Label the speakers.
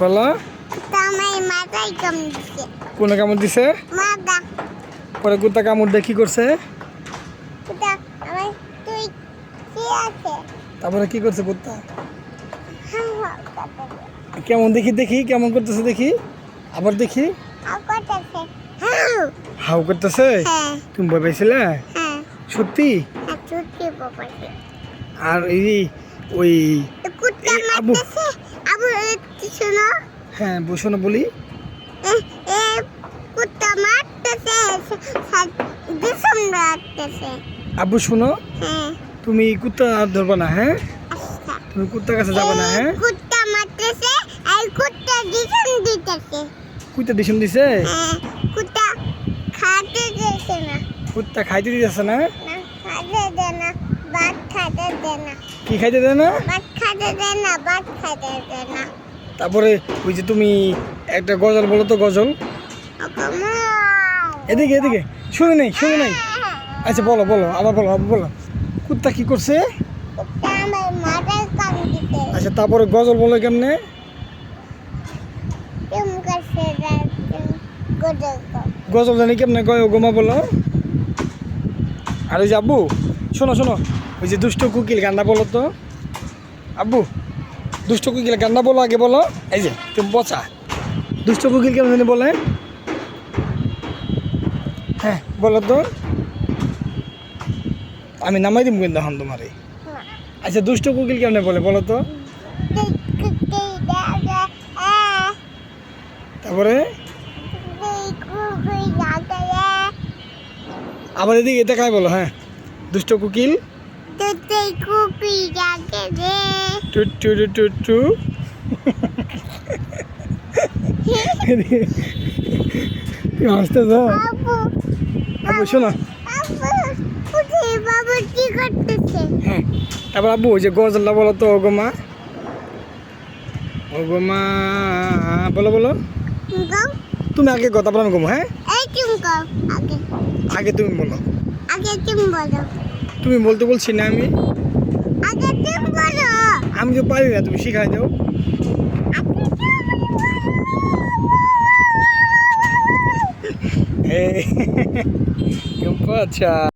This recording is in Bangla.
Speaker 1: বলো। কোনে কামড় দিছে? পরে কুত্তা কামড় দিয়ে কি করছে? তারপরে কি করছে কুত্তা?
Speaker 2: হ্যাঁ হ্যাঁ কত
Speaker 1: কেমন দেখি দেখি কেমন করতেছে দেখি। আবার দেখি।
Speaker 2: আর হ্যাঁ
Speaker 1: হাউ। করতেছে?
Speaker 2: হ্যাঁ।
Speaker 1: তুমি ভয় পাইছিলে?
Speaker 2: হ্যাঁ।
Speaker 1: সত্যি?
Speaker 2: আর চুটি
Speaker 1: এই ওই আবু। হ্যাঁ বসো না বলি। আব্বু শোনো
Speaker 2: হ্যাঁ।
Speaker 1: তুমি কুত্তা ধরবা না হ্যাঁ?
Speaker 2: আচ্ছা।
Speaker 1: তুমি কুত্তার কাছে যাবে না হ্যাঁ?
Speaker 2: কুত্তা মারতেছে আর কুত্তা দিশম দিতেছে।
Speaker 1: কুত্তা দিশম দিছে?
Speaker 2: হ্যাঁ কুত্তা খাতে দিতেছে না।
Speaker 1: কুত্তা খাইতে দিতেছে না?
Speaker 2: না খাতে দে না ভাত খাতে দে না
Speaker 1: কি খাইতে দেয় না
Speaker 2: ভাত দে না ভাত দে না
Speaker 1: তারপরে ওই যে তুমি একটা গজল বলো তো গজল। এদিকে এদিকে। শুনে নেই শুনে নেই। আচ্ছা বলো বলো আবার বলো আবার বলো। কুত্তা কি করছে? আচ্ছা তারপরে গজল বলো কেমনে? গজল জানি কেমনে গয় গোমা বলো। আর ওই যে আব্বু শোনো শোনো ওই যে দুষ্ট কুকিল গান্ডা বলো তো। আব্বু দুষ্ট কুকিল গান্ডা বলো আগে বলো এই যে তুমি বচা দুষ্ট কুকিল কেমন জানি বলে। হ্যাঁ বলো তো। আমি নামাই দিব কিন্তু এখন তোমারে। আচ্ছা দুষ্ট কুকিল কেমনে বলে বলো তো। তারপরে? আবার এদিকে এটা কাই বলো হ্যাঁ? দুষ্ট কুকিল? টু টু টু টু টু। এদিকে তুমি হাসতেছ আব্বু শোনো।
Speaker 2: বাবু কি করতেছে?
Speaker 1: হ্যাঁ তারপর আব্বু ওই যে গজলটা বলো তো ওগোমা ওগোমা বলো বলো। তুমি আগে কথা বলো আমি গমো হ্যাঁ?
Speaker 2: তুমি আগে।
Speaker 1: আগে তুমি বলো।
Speaker 2: আগে তুমি বলো।
Speaker 1: তুমি বলতে বলছি না আমি?
Speaker 2: আগে তুমি বলো।
Speaker 1: আমি তো পারি না তুমি শিখাই দাও।
Speaker 2: আগে তুমি
Speaker 1: Eh, কেমন আচ্ছা